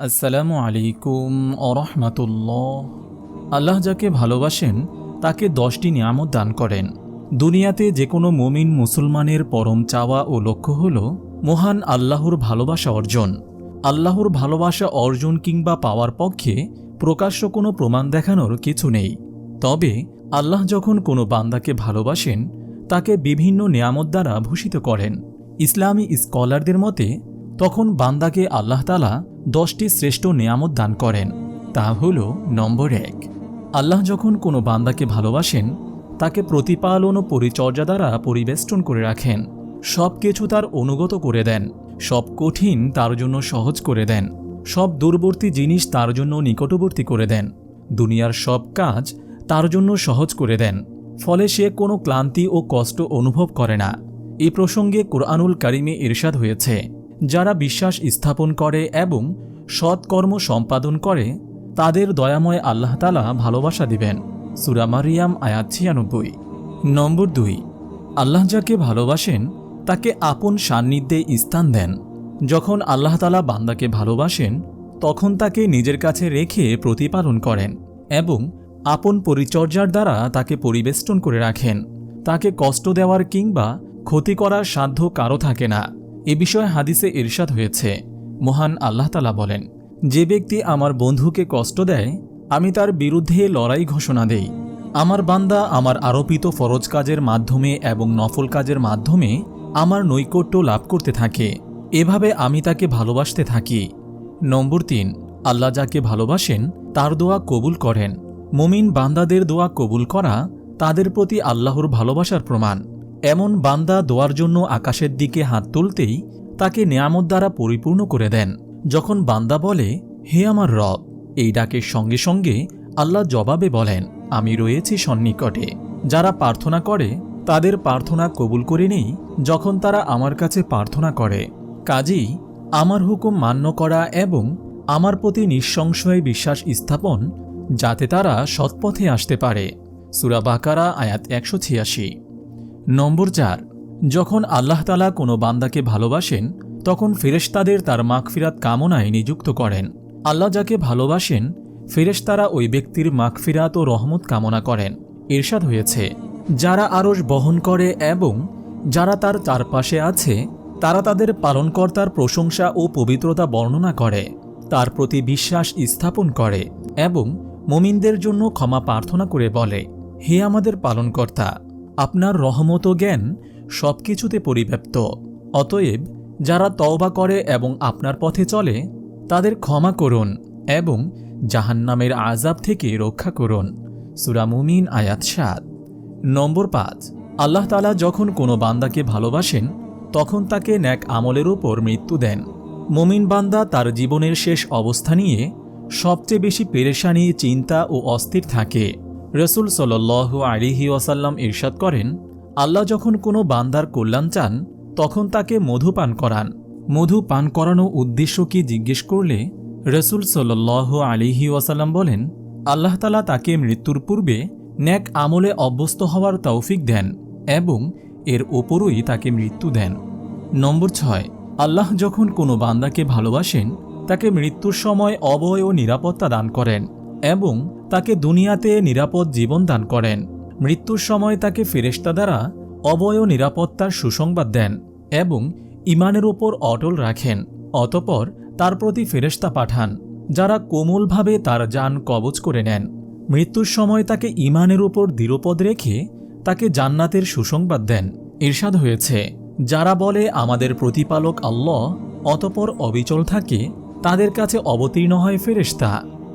আসসালামু আলাইকুম আরহামাতুল্লাহ আল্লাহ যাকে ভালোবাসেন, তাকে দশটি নিয়ামত দান করেন। দুনিয়াতে যে কোনো মুমিন মুসলমানের পরম চাওয়া ও লক্ষ্য হল মহান আল্লাহর ভালোবাসা অর্জন। আল্লাহর ভালোবাসা অর্জন কিংবা পাওয়ার পক্ষে প্রকাশ্য কোনো প্রমাণ দেখানোর কিছু নেই। তবে আল্লাহ যখন কোনো বান্দাকে ভালোবাসেন, তাকে বিভিন্ন নিয়ামত দ্বারা ভূষিত করেন। ইসলামী স্কলারদের মতে তখন বান্দাকে আল্লাহ তালা দশটি শ্রেষ্ঠ নিয়ামত দান করেন। তা হল নম্বর এক, আল্লাহ যখন কোনো বান্দাকে ভালোবাসেন, তাকে প্রতিপালন ও পরিচর্যা দ্বারা পরিবেষ্টন করে রাখেন। সব কিছু তার অনুগত করে দেন, সব কঠিন তার জন্য সহজ করে দেন, সব দূরবর্তী জিনিস তার জন্য নিকটবর্তী করে দেন, দুনিয়ার সব কাজ তার জন্য সহজ করে দেন, ফলে সে কোনো ক্লান্তি ও কষ্ট অনুভব করে না। এ প্রসঙ্গে কোরআনুল কারিমে ইরশাদ হয়েছে। যারা বিশ্বাস স্থাপন করে এবং সৎকর্ম সম্পাদন করে, তাদের দয়াময় আল্লাহ তালা ভালোবাসা দিবেন। সুরা মারিয়াম, আয়াত ছিয়ানব্বই। নম্বর দুই, আল্লাহ যাকে ভালোবাসেন, তাকে আপন সান্নিধ্যে স্থান দেন। যখন আল্লাহ তালা বান্দাকে ভালোবাসেন, তখন তাকে নিজের কাছে রেখে প্রতিপালন করেন এবং আপন পরিচর্যার দ্বারা তাকে পরিবেষ্টন করে রাখেন। তাকে কষ্ট দেওয়ার কিংবা ক্ষতি করার সাধ্য কারও থাকে না। এ বিষয়ে হাদিসে ইরশাদ হয়েছে। মহান আল্লাহ তালা বলেন, যে ব্যক্তি আমার বন্ধুকে কষ্ট দেয়, আমি তার বিরুদ্ধে লড়াই ঘোষণা দেই। আমার বান্দা আমার আরোপিত ফরজ কাজের মাধ্যমে এবং নফল কাজের মাধ্যমে আমার নৈকট্য লাভ করতে থাকে। এভাবে আমি তাকে ভালোবাসতে থাকি। নম্বর তিন, আল্লাহ যাকে ভালোবাসেন, তার দোয়া কবুল করেন। মুমিন বান্দাদের দোয়া কবুল করা তাদের প্রতি আল্লাহর ভালোবাসার প্রমাণ। এমন বান্দা দোয়ার জন্য আকাশের দিকে হাত তুলতেই তাকে নেয়ামত দ্বারা পরিপূর্ণ করে দেন। যখন বান্দা বলে, হে আমার রব, এই ডাকের সঙ্গে সঙ্গে আল্লাহ জবাবে বলেন, আমি রয়েছি সন্নিকটে। যারা প্রার্থনা করে, তাদের প্রার্থনা কবুল করে নেই যখন তারা আমার কাছে প্রার্থনা করে। কাজেই আমার হুকুম মান্য করা এবং আমার প্রতি নিঃসংশয় বিশ্বাস স্থাপন, যাতে তারা সৎপথে আসতে পারে। সুরা বাকারা, আয়াত একশো ছিয়াশি। নম্বর চার, যখন আল্লাহ তালা কোনো বান্দাকে ভালোবাসেন, তখন ফেরেশতাদের তার মাগফিরাত কামনায় নিযুক্ত করেন। আল্লাহ যাকে ভালোবাসেন, ফেরেশতারা ওই ব্যক্তির মাগফিরাত ও রহমত কামনা করেন। ইরশাদ হয়েছে, যারা আরশ বহন করে এবং যারা তার চারপাশে আছে, তারা তাদের পালনকর্তার প্রশংসা ও পবিত্রতা বর্ণনা করে, তার প্রতি বিশ্বাস স্থাপন করে এবং মুমিনদের জন্য ক্ষমা প্রার্থনা করে বলে, হে আমাদের পালনকর্তা! আপনার রহমত জ্ঞান সব কিছুতে পরিব্যাপ্ত। অতএব, যারা তওবা করে এবং আপনার পথে চলে, তাদের ক্ষমা করুন এবং জাহান্নামের আজাব থেকে রক্ষা করুন। সুরামুমিন আয়াত সাত। নম্বর পাঁচ, আল্লাহ তালা যখন কোনো বান্দাকে ভালোবাসেন, তখন তাকে ন্যাক আমলের ওপর মৃত্যু দেন। মুমিন বান্দা তার জীবনের শেষ অবস্থা নিয়ে সবচেয়ে বেশি পেরেশানি, চিন্তা ও অস্থির থাকে। রসুল সাল আলিহি ওয়াসাল্লাম ইরশাদ করেন, আল্লাহ যখন কোনো বান্দার কল্যাণ চান, তখন তাকে মধু পান করান। মধু পান করানো উদ্দেশ্য কি জিজ্ঞেস করলে, রসুল সাল আলিহি ওয়াসাল্লাম বলেন, আল্লাহ তালা তাকে মৃত্যুর পূর্বে ন্যাক আমলে অভ্যস্ত হওয়ার তৌফিক দেন এবং এর ওপরই তাকে মৃত্যু দেন। নম্বর ছয়, আল্লাহ যখন কোনো বান্দাকে ভালোবাসেন, তাকে মৃত্যুর সময় অবয় ও নিরাপত্তা দান করেন এবং তাকে দুনিয়াতে নিরাপদ জীবন দান করেন। মৃত্যুর সময় তাকে ফেরেস্তা দ্বারা অবয় নিরাপত্তার সুসংবাদ দেন এবং ইমানের ওপর অটল রাখেন, অতপর তার প্রতি ফেরেস্তা পাঠান, যারা কোমলভাবে তার যান কবচ করে নেন। মৃত্যুর সময় তাকে ইমানের উপর দৃঢ়পদ রেখে তাকে জান্নাতের সুসংবাদ দেন। ঈর্ষাদ হয়েছে, যারা বলে, আমাদের প্রতিপালক আল্লাহ অতপর অবিচল থাকে, তাদের কাছে অবতীর্ণ হয় ফেরেস্তা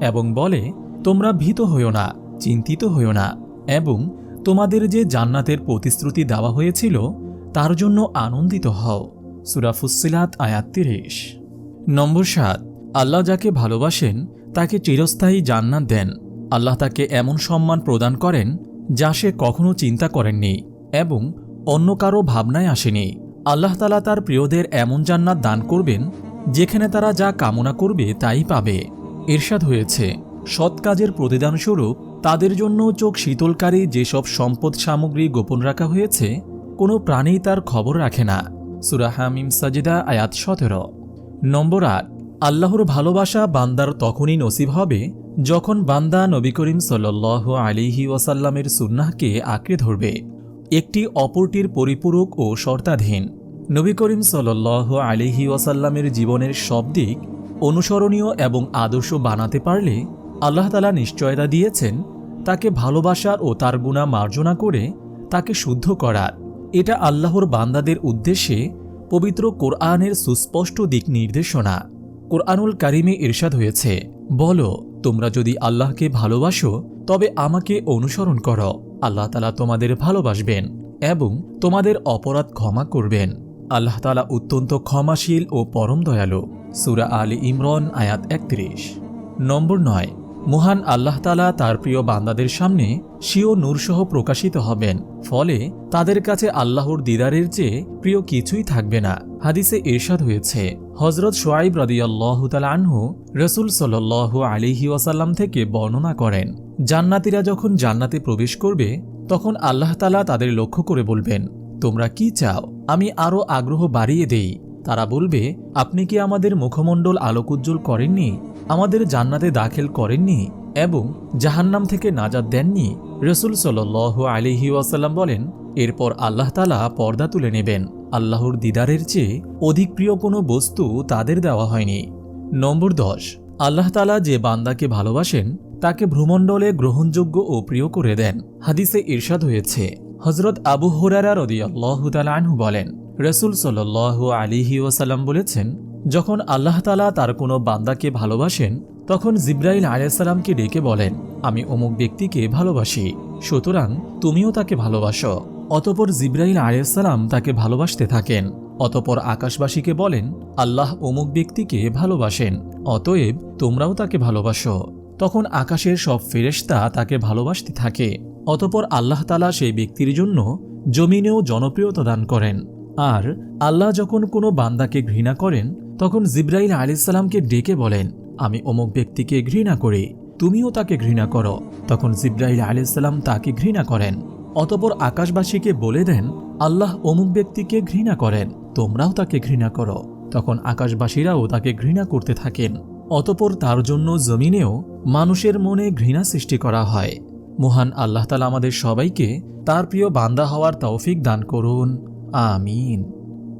এবং বলে তোমরা ভীত হইও না, চিন্তিত হইও না, এবং তোমাদের যে জান্নাতের প্রতিশ্রুতি দেওয়া হয়েছিল, তার জন্য আনন্দিত হও। সুরাফুসিলাত আয়াত তিরিশ। নম্বর সাত, আল্লাহ যাকে ভালোবাসেন, তাকে চিরস্থায়ী জান্নাত দেন। আল্লাহ তাকে এমন সম্মান প্রদান করেন, যা সে কখনো চিন্তা করেননি, এবং অন্য কারও ভাবনায় আসেনি। আল্লাহ তালা তার প্রিয়দের এমন জান্নাত দান করবেন, যেখানে তারা যা কামনা করবে তাই পাবে। এরশাদ হয়েছে সৎ কাজের প্রতিদানস্বরূপ তাদের জন্য চোখ শীতলকারী যেসব সম্পদ সামগ্রী গোপন রাখা হয়েছে, কোনো প্রাণী তার খবর রাখে না। সুরাহামিম সাজিদা, আয়াত সতেরো। নম্বর আট, আল্লাহর ভালোবাসা বান্দার তখনই নসিব হবে যখন বান্দা নবী করিম সাল্লাহ আলিহি ওয়াসাল্লামের সুন্নাহকে আঁকড়ে ধরবে। একটি অপরটির পরিপূরক ও শর্তাধীন। নবী করিম সাল্লাহ আলিহি ওয়াসাল্লামের জীবনের সব দিক অনুসরণীয় এবং আদর্শ বানাতে পারলে আল্লাহ তালা নিশ্চয়তা দিয়েছেন, তাকে ভালোবাসার ও তার গুণা মার্জনা করে তাকে শুদ্ধ করার। এটা আল্লাহর বান্দাদের উদ্দেশ্যে পবিত্র কোরআনের সুস্পষ্ট দিক নির্দেশনা। কোরআনুল কারিমে ইরশাদ হয়েছে, বলো, তোমরা যদি আল্লাহকে ভালোবাসো, তবে আমাকে অনুসরণ করো। আল্লাহ তালা তোমাদের ভালোবাসবেন এবং তোমাদের অপরাধ ক্ষমা করবেন। আল্লাহ তালা অত্যন্ত ক্ষমাশীল ও পরম দয়ালু। সুরা আলী ইমরান আয়াত একত্রিশ। নম্বর নয় মহান আল্লাহ তালা তার প্রিয় বান্দাদের সামনে স্বীয় নূরসহ প্রকাশিত হবেন। ফলে তাদের কাছে আল্লাহর দিদারের চেয়ে প্রিয় কিছুই থাকবে না। হাদিসে এরশাদ হয়েছে হজরত সোয়াইব রদিয়াল্লাহ আনহু রসুল সাল্ল আলিহি ওয়াসাল্লাম থেকে বর্ণনা করেন, জান্নাতিরা যখন জান্নাতে প্রবেশ করবে, তখন আল্লাহ তালা তাদের লক্ষ্য করে বলবেন, তোমরা কি চাও? আমি আরও আগ্রহ বাড়িয়ে দেই। তারা বলবে, আপনি কি আমাদের মুখমণ্ডল আলোকোজ্জ্বল করেননি? আমাদের জান্নাতে দাখিল করেননি এবং জাহান্নাম থেকে নাজাদ দেননি রসুল সাল আলিহি ওয়াসাল্লাম বলেন, এরপর আল্লাহ তালা পর্দা তুলে নেবেন। আল্লাহর দিদারের চেয়ে অধিক প্রিয় কোনো বস্তু তাদের দেওয়া হয়নি। নম্বর দশ, আল্লাহ তালা যে বান্দাকে ভালোবাসেন, তাকে ভ্রমণ্ডলে গ্রহণযোগ্য ও প্রিয় করে দেন। হাদিসে ইরশাদ হয়েছে হজরত আবু হুরারা রদি আল্লাহ আনহু বলেন, রসুল সাল আলিহি ওয়াসাল্লাম বলেছেন যখন আল্লাহ তালা তার কোনো বান্দাকে ভালোবাসেন, তখন জিব্রাইল আলাইসাল্লামকে ডেকে বলেন, আমি অমুক ব্যক্তিকে ভালোবাসি, সুতরাং তুমিও তাকে ভালোবাসো। অতপর জিব্রাইল আলাইসাল্লাম তাকে ভালোবাসতে থাকেন। অতপর আকাশবাসীকে বলেন, আল্লাহ অমুক ব্যক্তিকে ভালোবাসেন, অতএব তোমরাও তাকে ভালোবাসো। তখন আকাশের সব ফেরেশতা তাকে ভালোবাসতে থাকে। অতপর আল্লাহ তালা সেই ব্যক্তির জন্য জমিনেও জনপ্রিয়তা দান করেন। আর আল্লাহ যখন কোনো বান্দাকে ঘৃণা করেন তখন জিব্রাইল আলিসাল্লামকে ডেকে বলেন, আমি অমুক ব্যক্তিকে ঘৃণা করি, তুমিও তাকে ঘৃণা করো। তখন জিব্রাইল আলিসাল্লাম তাকে ঘৃণা করেন। অতপর আকাশবাসীকে বলে দেন, আল্লাহ অমুক ব্যক্তিকে ঘৃণা করেন, তোমরাও তাকে ঘৃণা করো। তখন আকাশবাসীরাও তাকে ঘৃণা করতে থাকেন। অতপর তার জন্য জমিনেও মানুষের মনে ঘৃণা সৃষ্টি করা হয়। মহান আল্লাহ তালা আমাদের সবাইকে তার প্রিয় বান্দা হওয়ার তৌফিক দান করুন। আমিন।